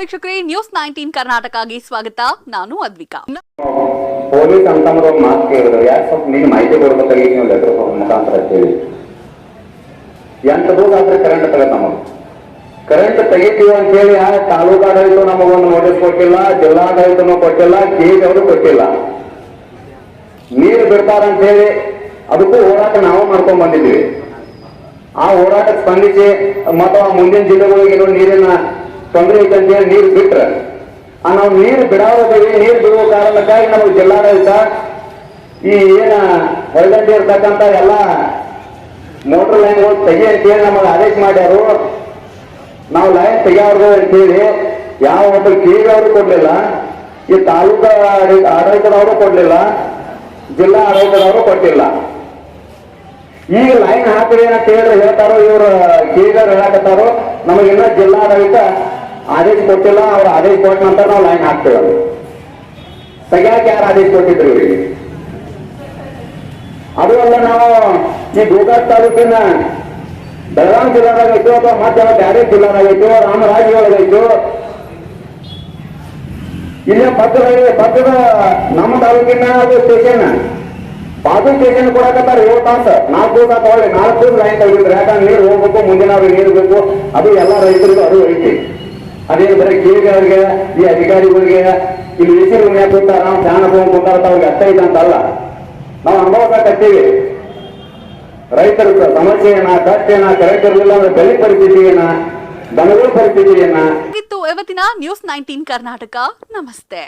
ವೀಕ್ಷಕರೇ news nineteen ಕರ್ನಾಟಕಗೆ ಸ್ವಾಗತ. ನಾನು ಅದ್ವಿಕಾ. ಪೊಲೀಸ್ ಅಂತ ಮಾತು ಕೇಳಿದ್ರು. ಯಾಕೆ ಸ್ವಲ್ಪ ನೀನು ಮಾಹಿತಿ ಕೊಡ್ಬೇಕಾಗಿ ನೀವು ಲೆಟರ್ ಮುಖಾಂತರ ಹೇಳಿ ಎಂಟು ಆದ್ರೆ ಕರೆಂಟ್ ತಗತ್ ನಮಗೆ. ಕರೆಂಟ್ ತೆಗಿತೀವಿ ಅಂತ ಹೇಳಿ ತಾಲೂಕು ಆಡಳಿತ ನಮಗೊಂದು ನೋಟಿಸ್ ಕೊಟ್ಟಿಲ್ಲ, ಜಿಲ್ಲಾಡಳಿತನೂ ಕೊಟ್ಟಿಲ್ಲ ಕೇಜ್ ಅವರು ಕೊಟ್ಟಿಲ್ಲ. ನೀರು ಬಿಡ್ತಾರ ಅಂತ ಹೇಳಿ, ಅದಕ್ಕೂ ಹೋರಾಟ ನಾವು ಮಾಡ್ಕೊಂಡ್ ಬಂದಿದ್ದೀವಿ. ಆ ಹೋರಾಟಕ್ಕೆ ಸ್ಪಂದಿಸಿ ಮತ್ತು ಮುಂದಿನ ಜಿಲ್ಲೆಗಳಿಗೆ ನೀರಿನ ತೊಂದರೆ ಐತೆ ನೀರು ಬಿಟ್ರೆ. ಆ, ನಾವು ನೀರು ಬಿಡಾವದೇವಿ ನೀರು ಬಿಡುವ ಕಾರಣಕ್ಕಾಗಿ ನಮಗೆ ಜಿಲ್ಲಾಡಳಿತ ಈ ಏನ ಹೊರಗಡೆ ಇರ್ತಕ್ಕಂಥ ಎಲ್ಲ ಮೋಟರ್ ಲೈನ್ಗಳು ತೆಗಿ ಅಂತೇಳಿ ನಮಗೆ ಆದೇಶ ಮಾಡ್ಯಾರು. ನಾವು ಲೈನ್ ತೆಗಿಯೋರ್ಗು ಅಂತೇಳಿ ಯಾವ ಒಬ್ಬರು ಕೇಳಿದವರು ಕೊಡ್ಲಿಲ್ಲ, ಈ ತಾಲೂಕಾ ಆಡಳಿ- ಆಡಳಿತದವರು ಕೊಡ್ಲಿಲ್ಲ, ಜಿಲ್ಲಾ ಆಡಳಿತದವರು ಕೊಟ್ಟಿಲ್ಲ. ಈಗ ಲೈನ್ ಹಾಕಿದೆ ಅಂತ ಹೇಳಿ ಹೇಳ್ತಾರೋ ಇವರು ಕೇಳಿದವರು ಹೇಳಕತ್ತಾರೋ, ನಮಗಿನ್ನ ಜಿಲ್ಲಾಡಳಿತ ಆದೇಶ ಕೊಟ್ಟಿಲ್ಲ, ಅವ್ರ ಆದೇಶ ಕೊಟ್ಟ ನಂತರ ನಾವು ಲೈನ್ ಹಾಕ್ತೇವೆ ತೆಗ್ಯಾಕ ಯಾರು ಆದೇಶ ಕೊಟ್ಟಿದ್ರು ಇವರಿಗೆ? ಅದು ಅಲ್ಲ ನಾವು ಈ ಗೋಕಾಕ್ ತಾಲೂಕಿನ ಬೆಳಗಾಂ ಜಿಲ್ಲಾದಾಗ ಐತೋ ಅಥವಾ ಮತ್ತೆ ಬ್ಯಾರೆ ಜಿಲ್ಲಾದಾಗ ಐತೋ ರಾಮರಾಜ್ ಐತೋ ಇಲ್ಲೇ ಪಕ್ಕದ ಪತ್ರದ ನಮ್ಮ ತಾಲೂಕಿನ ಅದು ಸ್ಟೇಷನ್ ಬಾಜು ಸ್ಟೇಷನ್ ಕೊಡಕತ್ತಾರ ಏಳು ತಾಸು. ನಾಲ್ಕು ದಿವಸ ತಗೊಳ್ಳಿ, ನಾಲ್ಕು ಲೈನ್ ತಗೊಂಡ್ರೆ ಯಾಕಂದ್ರೆ ನೀರು ಹೋಗ್ಬೇಕು, ಮುಂದಿನ ಅವ್ರಿಗೆ ನೀರು ಬೇಕು. ಅದು ಎಲ್ಲ ರೈತರಿಗೂ ಅದು ಐತಿ. ಅದೇನು ಬರೀ ಕಿವಿಗಳಿಗೆ ಈ ಅಧಿಕಾರಿಗಳಿಗೆ ಇಲ್ಲಿ ಹೆಸರು ಯಾಕೆ ಕೂತಾರ ನಾವು ಧ್ಯಾನ ಕೂತಾರ ಅವ್ರಿಗೆ ಅರ್ಥ ಐತೆ ಅಂತಲ್ಲ. ನಾವು ಅನುಭವ ರೈತರ ಸಮಸ್ಯೆ ಏನ ಕಷ್ಟ ಏನ ಕರೆಕ್ಟ್ ಇರಲಿಲ್ಲ ಅಂದ್ರೆ ಬೆಲೆ ಪರಿಸ್ಥಿತಿ ಏನ ದನಗಳ ಪರಿಸ್ಥಿತಿ ಇವತ್ತಿನ ನ್ಯೂಸ್ ನೈನ್ಟೀನ್ ಕರ್ನಾಟಕ. ನಮಸ್ತೆ.